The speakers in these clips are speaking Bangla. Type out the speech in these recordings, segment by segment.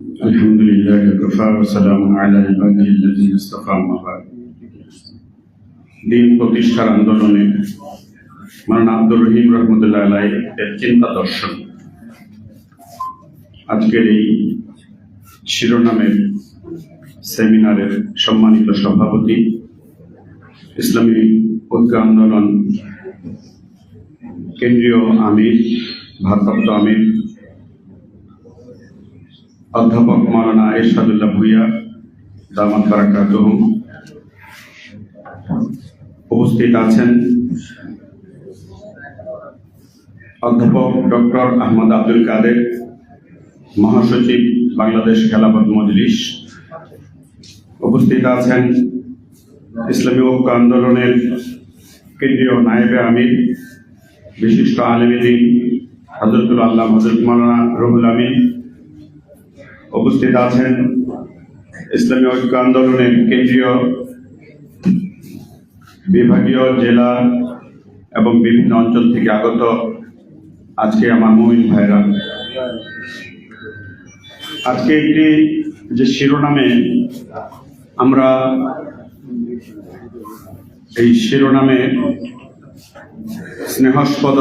الحمد لله وكفى وسلام على عباده الذين اصطفى أما بعد দিন প্রতিষ্ঠার আন্দোলনে মারানা আব্দুর রহিম রহমতুল্লাহ আলাই এর চিন্তা দর্শন আজকের এই শিরোনামের সেমিনারের সম্মানিত সভাপতি ইসলামী ঐক্য আন্দোলন কেন্দ্রীয় আমির ভারপ্রাপ্ত আমির অধ্যাপক মাওলানা এরশাদুল্লাহ ভুইয়া, দামাত বারাকাতুহ উপস্থিত আছেন। অধ্যাপক ডক্টর আহমদ আব্দুল কাদের, মহাসচিব বাংলাদেশ খেলাফত মজলিস উপস্থিত আছেন। ইসলামী ঐক্য আন্দোলনের কেন্দ্রীয় নায়েবে আমির, বিশিষ্ট আলমীদিন হজরতুল আল্লাহ হজরত মাওলানা রহুল আমিন উপস্থিত আছেন ইসলামী ঐক্য আন্দোলনের কেন্দ্রীয় বিভাগীয় জেলা এবং বিভিন্ন অঞ্চল থেকে আগত আজকে আমার মমিন ভাইরা। আজকে একটি যে শিরোনামে আমরা এই শিরোনামে স্নেহাস্পদ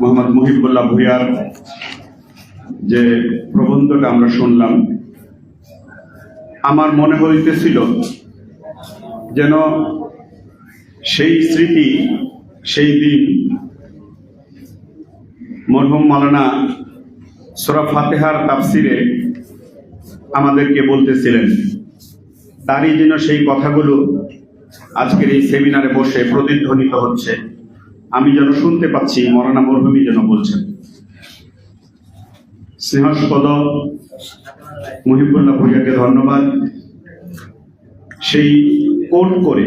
মোহাম্মদ মুহিবুল্লাহ ভুইয়ার যে প্রবন্ধটা আমরা শুনলাম, আমার মনে হইতেছিল যেন সেই স্মৃতি, সেই দিন মরহুম মালানা সোরা ফাতেহার তাফসিরে আমাদেরকে বলতেছিলেন, তারই যেন সেই কথাগুলো আজকের এই সেমিনারে বসে প্রতিধ্বনিত হচ্ছে। আমি যেন শুনতে পাচ্ছি, মরানা মরহুমি যেন বলছেন। স্নেহাস্পদ মুহিবুল্লাহ ভুইয়াকে ধন্যবাদ। সেই কোট করে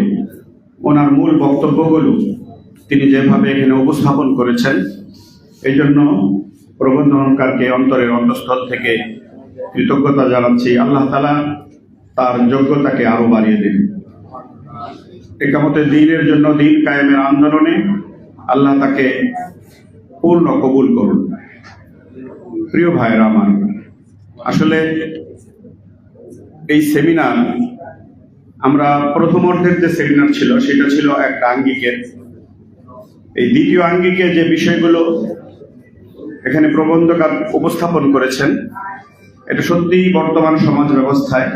ওনার মূল বক্তব্যগুলো তিনি যেভাবে এখানে উপস্থাপন করেছেন এই জন্য প্রবন্ধ প্রবন্ধনকারকে অন্তরের অন্তঃস্থল থেকে কৃতজ্ঞতা জানাচ্ছি। আল্লাহ তালা তার যোগ্যতাকে আরও বাড়িয়ে দেন। একামতে দিনের জন্য দিন কায়েমের আন্দোলনে আল্লাহ তাকে পূর্ণ কবুল করুন। প্রিয় ভাইয়েরা, আমার আসলে এই সেমিনার আমরা প্রথম অর্ধের যে সেমিনার ছিল, সেটা ছিল একটা আঙ্গিকের এই দ্বিতীয় আঙ্গিকে যে বিষয়গুলো এখানে প্রবন্ধকার উপস্থাপন করেছেন, এটা সত্যিই বর্তমান সমাজ ব্যবস্থায়,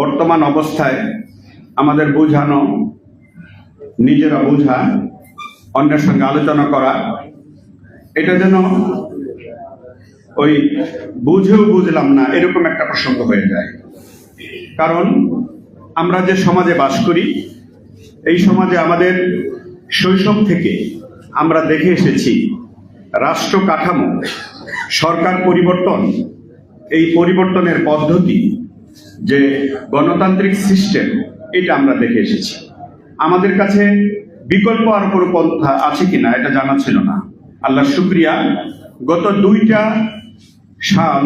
বর্তমান অবস্থায় আমাদের বোঝানো, নিজেরা বোঝা, অন্যের সঙ্গে আলোচনা করা, এটা যেন ওই বুঝেও বুঝলাম না, এরকম একটা প্রসঙ্গ হয়ে যায়। কারণ আমরা যে সমাজে বাস করি, এই সমাজে আমাদের শৈশব থেকে আমরা দেখে এসেছি, রাষ্ট্র কাঠামো, সরকার পরিবর্তন, এই পরিবর্তনের পদ্ধতি, যে গণতান্ত্রিক সিস্টেম, এটা আমরা দেখে এসেছি। আমাদের কাছে বিকল্প আর কোনো পন্থা আছে কিনা, এটা জানা ছিল না। আল্লাহ শুক্রিয়া, গত দুইটা সাল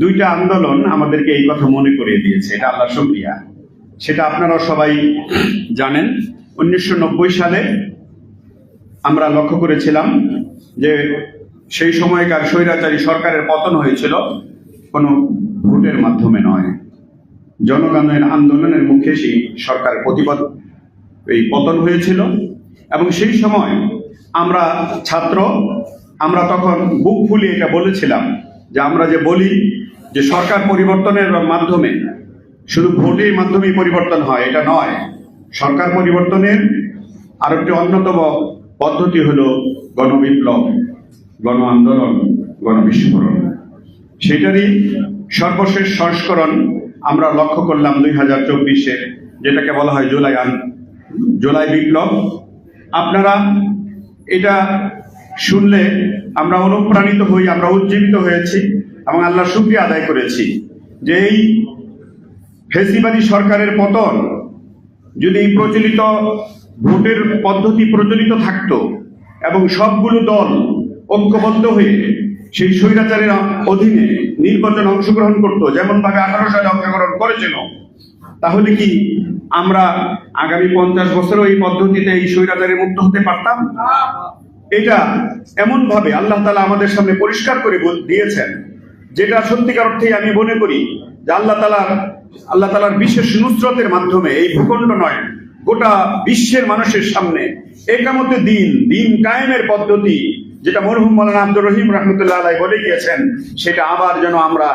দুইটা আন্দোলন আমাদেরকে এই কথা মনে করিয়ে দিয়েছে, এটা আল্লাহ শুক্রিয়া। সেটা আপনারা সবাই জানেন, উনিশশো নব্বই সালে আমরা লক্ষ্য করেছিলাম যে সেই সময়কার স্বৈরাচারী সরকারের পতন হয়েছিল কোনো ভোটের মাধ্যমে নয়। জনগণের আন্দোলনের মুখে সেই সরকার প্রতিবাদ এই পতন হয়েছিল এবং সেই সময় আমরা ছাত্র, আমরা তখন বুক ফুলিয়ে এটা বলেছিলাম যে আমরা যে বলি যে সরকার পরিবর্তনের মাধ্যমে শুধু ভোটের মাধ্যমেই পরিবর্তন হয়, এটা নয়। সরকার পরিবর্তনের আর একটি অন্যতম পদ্ধতি হলো গণবিপ্লব গণ আন্দোলন গণবিস্ফোরণ। সেটারই সর্বশেষ সংস্করণ আমরা লক্ষ্য করলাম দুই হাজার চব্বিশে, যেটাকে বলা হয় জুলাই আন- জুলাই বিপ্লব। আপনারা এটা শুনলে আমরা অনুপ্রাণিত হই, আমরা উজ্জীবিত হয়েছি এবং আল্লাহ শুক্রিয়া আদায় করেছি। যে এই ফেসিবাদী সরকারের পতন যদি প্রচলিত ভোটের পদ্ধতি প্রচলিত থাকতো এবং সবগুলো দল ঐক্যবদ্ধ হয়ে সেই স্বৈরাচারের অধীনে নির্বাচনে অংশগ্রহণ করতো যেমন ভাবে আঠারো সালে অংশগ্রহণ করেছিল, তাহলে কি আমরা আগামী পঞ্চাশ বছরও এই পদ্ধতিতে এই স্বৈরাচারে মুক্ত হতে পারতাম? এটা এমন ভাবে আল্লাহ তালা আমাদের সামনে পরিষ্কার করে দিয়েছেন, যেটা সত্যিকার অর্থেই আমি মনে করি যে আল্লাহ তালার আল্লাহ তালার বিশেষ নুসরতের মাধ্যমে এই ভূখণ্ড নয়, গোটা বিশ্বের মানুষের সামনে একামতে দিন দিন কায়েমের পদ্ধতি, যেটা মরহুম মৌলানা আব্দুর রহিম রহমতুল্লাহ বলে গিয়েছেন, সেটা আবার যেন আমরা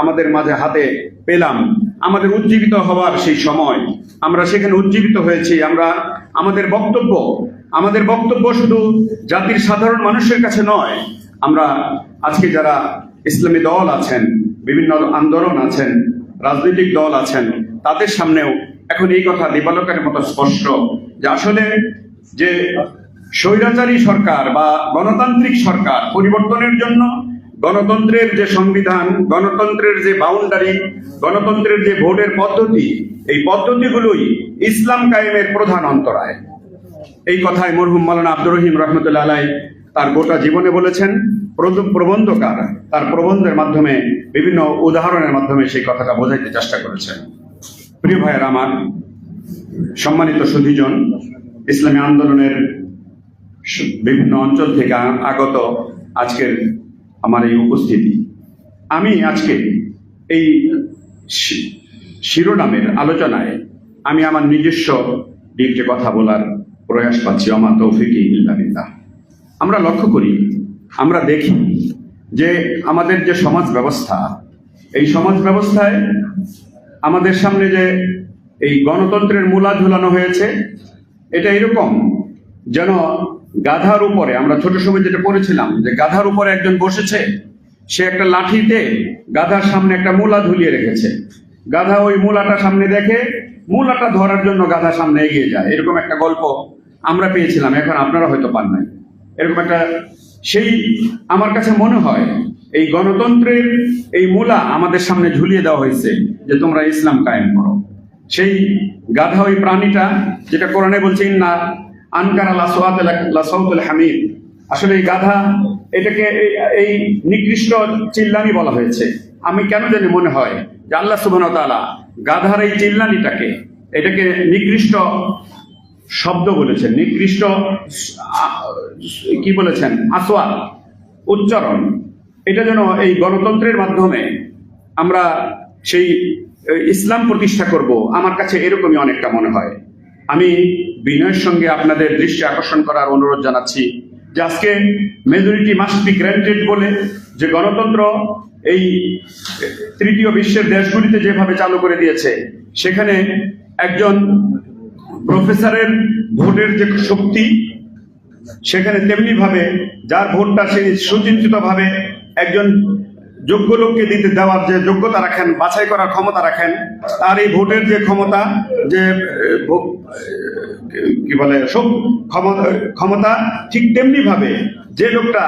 আমাদের মাঝে হাতে পেলাম। আমাদের উজ্জীবিত হওয়ার সেই সময়। আমরা সেখানে উজ্জীবিত হয়েছি। আমরা, আমাদের বক্তব্য আমাদের বক্তব্য শুধু জাতির সাধারণ মানুষের কাছে নয়। আমরা আজকে যারা ইসলামী দল আছেন, বিভিন্ন আন্দোলন আছেন, রাজনৈতিক দল আছেন, তাদের সামনেও এখন এই কথা দিবালকের মতো স্পষ্ট যে আসলে যে স্বৈরাচারী সরকার বা গণতান্ত্রিক সরকার পরিবর্তনের জন্য গণতন্ত্রের যে সংবিধান, গণতন্ত্রের যে বাউন্ডারি গণতন্ত্রের যে ভোটের পদ্ধতি, এই পদ্ধতিগুলোই ইসলাম কায়েমের প্রধান অন্তরায়। এই কথায় মরহুম মালানা আব্দুর রহিম রহমতুল্লাহ আলাই তার গোটা জীবনে বলেছেন। প্রবন্ধকার তার প্রবন্ধের মাধ্যমে, বিভিন্ন উদাহরণের মাধ্যমে সেই কথাটা বোঝাইতে চেষ্টা করেছেন। প্রিয় ভাইয়ের আমার, সম্মানিত সুধীজন, ইসলামী আন্দোলনের বিভিন্ন অঞ্চল থেকে আগত আজকের আমার এই উপস্থিতি। আমি আজকে এই শিরোনামের আলোচনায় আমি আমার নিজস্ব দিকটি কথা বলার প্রয়াস পাচ্ছি। আমার তৌফিকি ইল্লাবিল্লাহ। আমরা লক্ষ্য করি, আমরা দেখি যে আমাদের যে সমাজ ব্যবস্থা, এই সমাজ ব্যবস্থায় আমাদের সামনে যে এই গণতন্ত্রের মূলা ঝুলানো হয়েছে, এটা এরকম যেন গাধার উপরে, আমরা ছোট সময় যেটা পড়েছিলাম, যে গাধার উপরে একজন বসেছে, সে একটা লাঠিতে গাধার সামনে একটা মূলা ঝুলিয়ে রেখেছে। গাধা ওই মূলাটা সামনে দেখে, মূলাটা ধরার জন্য গাধা সামনে এগিয়ে যায়। এরকম একটা গল্প আমরা পেয়েছিলাম, এখন আপনারা হয়তো পান নাই। এরকম একটা, সেই আমার কাছে মনে হয়, এই গণতন্ত্রের এই মূলা আমাদের সামনে ঝুলিয়ে দেওয়া হয়েছে, যে তোমরা ইসলাম কায়েম করো। সেই গাধা ওই প্রাণীটা, যেটা কোরআনে বলছে না আনকারা লাসাউতুল হামিদ। আসলে এই গাধা, এটাকে এই- নিকৃষ্ট চিল্লানি বলা হয়েছে। আমি কেন জানি মনে হয় যে আল্লাহ সুবহান তাআলা গাধার এই চিল্লানিটাকে, এটাকে নিকৃষ্ট শব্দ বলেছেন। নিকৃষ্ট কি বলেছেন? আসোয়া উচ্চারণ। এটা যেন এই গণতন্ত্রের মাধ্যমে আমরা সেই ইসলাম প্রতিষ্ঠা করব, আমার কাছে এরকমই অনেকটা মনে হয়। আমি বিনয়ের সঙ্গে আপনাদের দৃষ্টি আকর্ষণ করার অনুরোধ জানাচ্ছি যে আজকে মেজরিটি মাস্ট বি গ্র্যান্টেড বলে যে গণতন্ত্র এই তৃতীয় বিশ্বের দেশগুলিতে যেভাবে চালু করে দিয়েছে, সেখানে একজন প্রফেসরের ভোটের যে শক্তি, সেখানে তেমনি ভাবে যার ভোটটা সে সুচিন্তিত ভাবে একজন যোগ্য লোককে দিতে দেওয়ার যে যোগ্যতা রাখেন, বাছাই করার ক্ষমতা রাখেন, তার এই ভোটের যে ক্ষমতা, যে কি বলে সব ক্ষমতা ঠিক তেমনি ভাবে যে লোকটা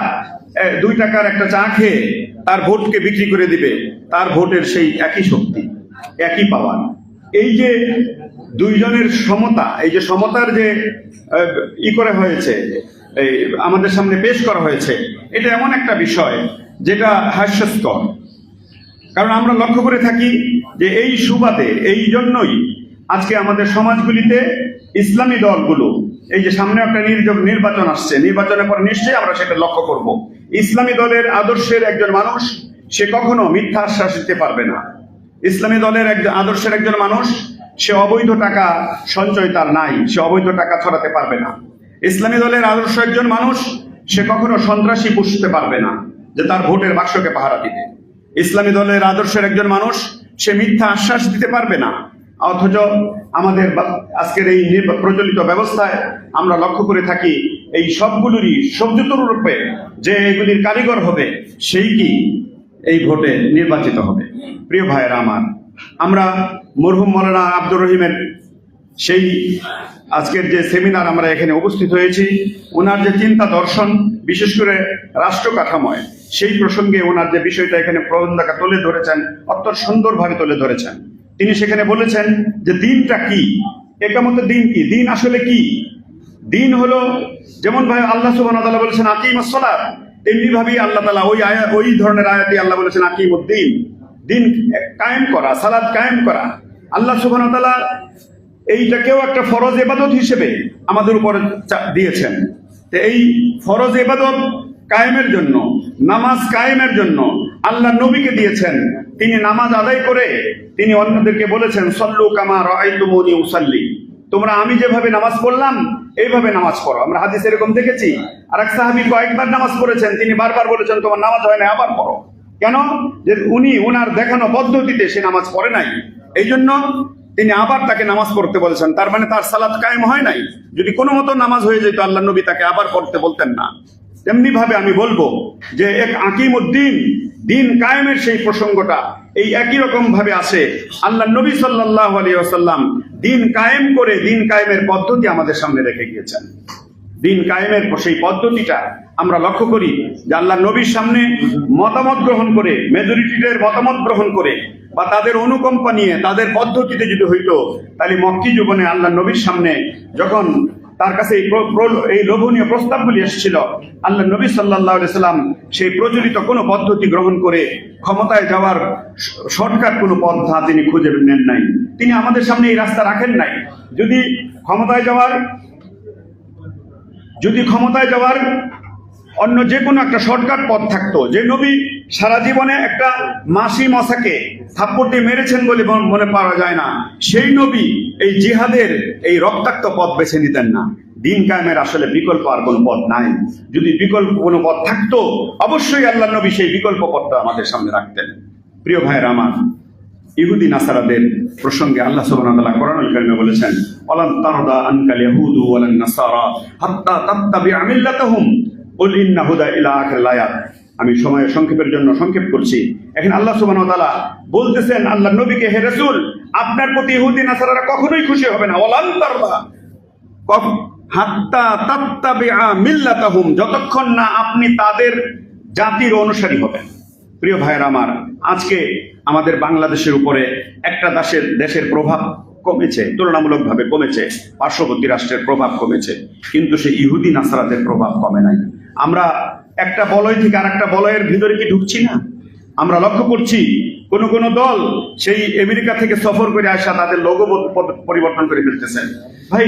দুই টাকার একটা চা খেয়ে তার ভোটকে বিক্রি করে দিবে, তার ভোটের সেই একই শক্তি, একই পাওয়ার। এই যে দুইজনের সমতা, এই যে সমতার যে ই করে হয়েছে আমাদের সামনে পেশ করা হয়েছে, এটা এমন একটা বিষয় যেটা হাস্যস্কর। কারণ আমরা লক্ষ্য করে থাকি যে এই সুবাদে, এই জন্যই আজকে আমাদের সমাজগুলিতে ইসলামী দলগুলো, এই যে সামনে একটা নির্জ- নির্বাচন আসছে, নির্বাচনের পর নিশ্চয়ই আমরা সেটা লক্ষ্য করব। ইসলামী দলের আদর্শের একজন মানুষ, সে কখনো মিথ্যা আশ্বাস দিতে পারবে না। ইসলামী দলের একজন, আদর্শের একজন মানুষ, সে অবৈধ টাকা সঞ্চয় তার নাই, সে অবৈধ টাকা ছড়াতে পারবে না। ইসলামী দলের আদর্শ একজন মানুষ, সে কখনো সন্ত্রাসী পুষতে পারবে না। যে তার ভোটের বাক্সকে পাহারা দিতে ইসলামী দলের আদর্শের একজন মানুষ, সে মিথ্যা আশ্বাস দিতে পারবে না। অথচ আমাদের আজকের এই প্রচলিত ব্যবস্থায় আমরা লক্ষ্য করে থাকি, এই সবগুলোরই সবযুত রূপে যে এগুলির কারিগর হবে, সেই কি এই ভোটে নির্বাচিত হবে। প্রিয় ভাইয়েরা আমার, আমরা মরহুম মৌলানা আব্দুর রহিমের সেই আজকের যে সেমিনার আমরা এখানে উপস্থিত হয়েছি, ওনার যে চিন্তা দর্শন বিশেষ করে রাষ্ট্র কাঠামোয়, সেই প্রসঙ্গে ওনার যে বিষয়টা এখানে প্রবন্ধকা তুলে ধরেছেন, অত্যন্ত সুন্দরভাবে তুলে ধরেছেন। তিনি সেখানে বলেছেন যে দিনটা কি? একামতের দিন কি? দিন আসলে কি? দিন হলো, যেমন ভাই আল্লাহ সুবহান ওয়া বলেছেন আকিম সালাত। তেমনি ভাবেই আল্লাহ তালা ওই আয়া, ওই ধরনের আয়াতে আল্লাহ বলেছেন আকিম উদ্দিন দিন কায়েম করা, সালাত কায়েম করা। আল্লাহ সুবহান ওয়া তাআলা এইটাকেও একটা ফরজ এবাদত হিসেবে আমাদের উপর দিয়েছেন। এই ফরজ এবাদত কায়েমের জন্য, নামাজ কায়েমের জন্য আল্লাহ নবীকে দিয়েছেন। তিনি নামাজ আদায় করে তিনি অন্যদেরকে বলেছেন, সল্লু কামা রাআইতুমুনি উসাল্লি। তোমরা আমি যেভাবে নামাজ পড়লাম, এইভাবে নামাজ পড়ো। আমরা হাদিস এরকম দেখেছি। আর এক সাহাবি কয়েকবার নামাজ পড়েছেন, তিনি বারবার বলেছেন, তোমার নামাজ হয় না আবার পড়ো। কেন? যে উনি, উনার দেখানো পদ্ধতিতে সে নামাজ পড়ে নাই। এই জন্য তিনি আবার তাকে নামাজ পড়তে বলেছেন। তার মানে তার সালাত কায়েম হয় নাই। যদি কোনো মতো নামাজ হয়ে যেত, আল্লাহ নবী তাকে আবার পড়তে বলতেন না। তেমনি ভাবে আমি বলব যে এক আকিম উদ্দিন দিন কায়েমের সেই প্রসঙ্গটা এই একই রকম ভাবে আসে আল্লাহ নবী সাল্লাহ আলী আসাল্লাম দিন কায়েম করে দিন কায়েমের পদ্ধতি আমাদের সামনে রেখে গিয়েছেন। দিন কায়েমের সেই পদ্ধতিটা আমরা লক্ষ্য করি যে আল্লাহ নবীর সামনে মতামত গ্রহণ করে মেজরিটিদের মতামত গ্রহণ করে বা তাদের অনুকম্পা নিয়ে, তাদের পদ্ধতিতে যদি হইতো, তাহলে মক্কি জীবনে আল্লাহ নবীর সামনে যখন তার কাছে এই লোভনীয় প্রস্তাবগুলি এসেছিল, আল্লাহ নবী সাল্লাহ সাল্লাম সেই প্রচলিত কোনো পদ্ধতি গ্রহণ করে ক্ষমতায় যাওয়ার শর্টকাট কোনো পন্থা তিনি খুঁজে নেন নাই। তিনি আমাদের সামনে এই রাস্তা রাখেন নাই। যদি ক্ষমতায় যাওয়ার, যদি ক্ষমতায় যাওয়ার অন্য যে কোনো একটা শর্টকাট পথ থাকতো, যে নবী সারা জীবনে একটা মাসি মশাকে থাপ্পড়টি মেরেছেন বলে মনে পাওয়া যায় না। সেই নবী এই জিহাদের এই রক্তাক্ত পথ বেছে নিতেন না। দিন কায়েমের আসলে বিকল্প আর কোনো পথ নাই। যদি বিকল্প কোনো পথ থাকতো, অবশ্যই আল্লাহ নবী সেই বিকল্প পথটা আমাদের সামনে রাখতেন। প্রিয় ভাইয়ের আমার, ইহুদি নাসারাদের প্রসঙ্গে আল্লাহ সুবহানাহু ওয়া তাআলা কোরআনুল কারীমে বলেছেন, অলান তারদা আনকাল ইয়াহুদু ওয়ালান নাসারা হাত্তা তাত্তাবি'a মিল্লাতাহুম। কুল ইন্না হুদা ইলা আখিরিল আয়াত। আমি সময়ের সংক্ষেপের জন্য সংক্ষেপ করছি। এখন আল্লাহ সুবহানাহু ওয়া বলতেছেন আল্লাহ নবীকে হে রাসূল, আপনার প্রতি ইহুদি নাসারারা কখনোই খুশি হবে না। কখ- হাত্তা তাত্তাবি'a মিল্লাতাহুম, যতক্ষণ না আপনি তাদের জাতির অনুসারী হবেন। প্রিয় ভাইয়ের আমার, আজকে আমাদের বাংলাদেশের উপরে একটা দেশের দেশের প্রভাব কমেছে, তুলনামূলকভাবে কমেছে, পার্শ্ববর্তী রাষ্ট্রের প্রভাব কমেছে, কিন্তু সেই ইহুদি নাসারাদের প্রভাব কমে নাই। আমরা একটা বলয় থেকে আর একটা বলয়ের ভিতরে কি ঢুকছি না? আমরা লক্ষ্য করছি, কোন কোন দল সেই আমেরিকা থেকে সফর করে আসা তাদের লোগো পরিবর্তন করে ফেলতেছেন ভাই,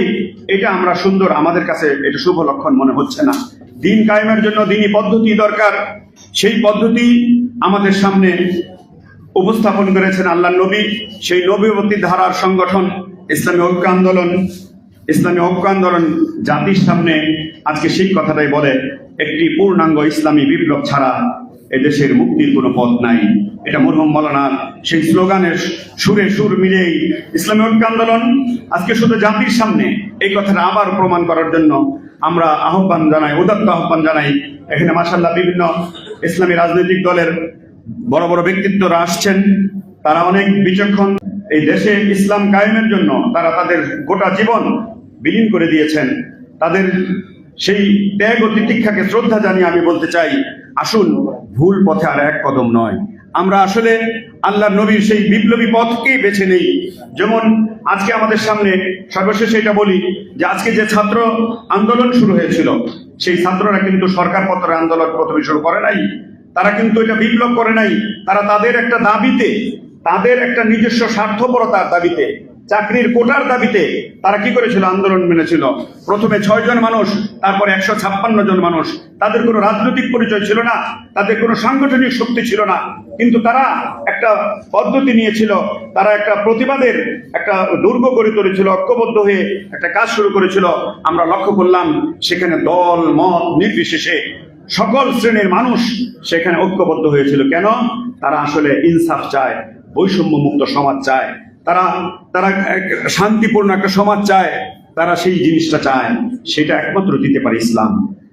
এটা আমরা সুন্দর, আমাদের কাছে এটা শুভ লক্ষণ মনে হচ্ছে না। দিন কায়েমের জন্য দিনই পদ্ধতি দরকার। সেই পদ্ধতি আমাদের সামনে উপস্থাপন করেছেন আল্লাহ নবী। সেই নবীবতী ধারার সংগঠন, ইসলামী ঐক্য আন্দোলন, ইসলামী ঐক্য আন্দোলন জাতির সামনে আজকে সেই কথাটাই বলে একটি পূর্ণাঙ্গ ইসলামী বিপ্লব ছাড়া এদেশের মুক্তির কোনো পথ নাই। এটা মরহুম মৌলানা সেই স্লোগানের সুরে সুর মিলেই ইসলামী ঐক্য আন্দোলন আজকে শুধু জাতির সামনে এই কথাটা আবার প্রমাণ করার জন্য আমরা আহ্বান জানাই, উদাত্ত আহ্বান জানাই। এখানে মাসাল্লাহ বিভিন্ন ইসলামী রাজনৈতিক দলের বড় বড় ব্যক্তিত্বরা আসছেন। তারা অনেক বিচক্ষণ। এই দেশে ইসলাম কায়েমের জন্য তারা তাদের গোটা জীবন বিলীন করে দিয়েছেন। তাদের সেই ত্যাগ ও তিতিক্ষাকে শ্রদ্ধা জানিয়ে আমি বলতে চাই, আসুন, ভুল পথে আর এক কদম নয়। আমরা আসলে আল্লাহ নবীর সেই বিপ্লবী পথকেই বেছে নেই। যেমন আজকে আমাদের সামনে সর্বশেষ এটা বলি যে আজকে যে ছাত্র আন্দোলন শুরু হয়েছিল, সেই ছাত্ররা কিন্তু সরকার পত্রের আন্দোলন প্রথমে শুরু করে নাই। তারা কিন্তু এটা বিপ্লব করে নাই। তারা তাদের একটা দাবিতে, তাদের একটা নিজস্ব স্বার্থপরতার দাবিতে চাকরির কোটার দাবিতে তারা কি করেছিল? আন্দোলন মেনেছিল। প্রথমে ছয় জন মানুষ, তারপরে একশো ছাপ্পান্ন জন মানুষ। তাদের কোনো রাজনৈতিক পরিচয় ছিল না, তাদের কোনো সাংগঠনিক শক্তি ছিল না। কিন্তু তারা একটা পদ্ধতি নিয়েছিল, তারা একটা প্রতিবাদের একটা দুর্গ গড়ে তুলেছিল, ঐক্যবদ্ধ হয়ে একটা কাজ শুরু করেছিল। আমরা লক্ষ্য করলাম, সেখানে দল, মত নির্বিশেষে সকল শ্রেণির মানুষ সেখানে ঐক্যবদ্ধ হয়েছিল। কেন? তারা আসলে ইনসাফ চায় বৈষম্য মুক্ত সমাজ চায়। তারা তারা শান্তিপূর্ণ একটা সমাজ চায়, তারা সেই জিনিসটা চায়, সেটা একমাত্র দিতে পারে ইসলাম।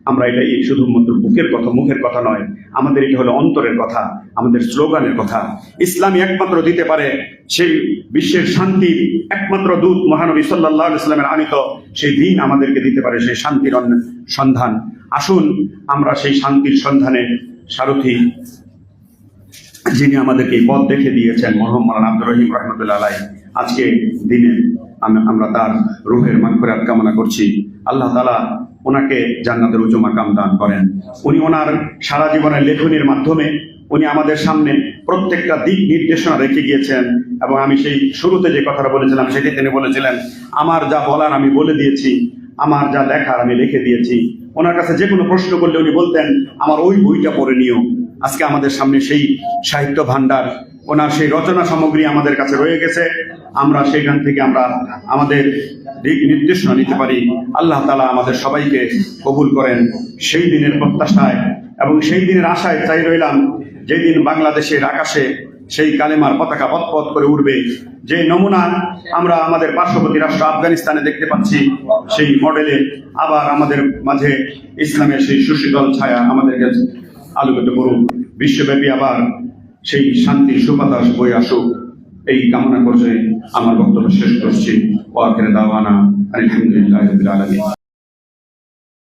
আমরা এটা এই শুধুমাত্র বুকের কথা, মুখের কথা নয়, আমাদের এটা হলো অন্তরের কথা, আমাদের স্লোগানের কথা। ইসলামই একমাত্র দিতে পারে সেই বিশ্বের শান্তির, একমাত্র দূত মহানবী সাল্লাহ ইসলামের আনিত, সেই দিন আমাদেরকে দিতে পারে সেই শান্তির সন্ধান। আসুন, আমরা সেই শান্তির সন্ধানে সারথী যিনি আমাদেরকে এই পথ দেখে দিয়েছেন, মরহম মালান আব্দুর রহিম রহমতুল্লাহ আলাই আজকে দিনে আমরা তার রুহের মাগফিরাত কামনা করছি। আল্লাহ তালা ওনাকে জান্নাতের উঁচু মাকাম দান করেন। উনি ওনার সারা জীবনের লেখনির মাধ্যমে উনি আমাদের সামনে প্রত্যেকটা দিক নির্দেশনা রেখে গিয়েছেন এবং আমি সেই শুরুতে যে কথাটা বলেছিলাম, সেটি তিনি বলেছিলেন, আমার যা বলার আমি বলে দিয়েছি, আমার যা লেখার আমি লিখে দিয়েছি। ওনার কাছে যে কোনো প্রশ্ন করলে উনি বলতেন, আমার ওই বইটা পড়ে নিও। আজকে আমাদের সামনে সেই সাহিত্য ভান্ডার ওনার সেই রচনা সামগ্রী আমাদের কাছে রয়ে গেছে। আমরা সেখান থেকে আমরা আমাদের দিক নির্দেশনা নিতে পারি। আল্লাহ তালা আমাদের সবাইকে কবুল করেন। সেই দিনের প্রত্যাশায় এবং সেই দিনের আশায় চাই রইলাম, যেদিন বাংলাদেশের আকাশে সেই কালেমার পতাকা পথপথ করে উঠবে যে নমুনা আমরা আমাদের পার্শ্ববর্তী রাষ্ট্র আফগানিস্তানে দেখতে পাচ্ছি, সেই মডেলে আবার আমাদের মাঝে ইসলামের সেই সুশীতল ছায়া আমাদেরকে আলোকিত করুক বিশ্বব্যাপী আবার সেই শান্তি সুবাতাস বই আসুক। এই কামনা করছে আমার বক্তব্য শেষ করছি। ওয়াকের দাওয়ানা। আলহামদুলিল্লাহ আলমী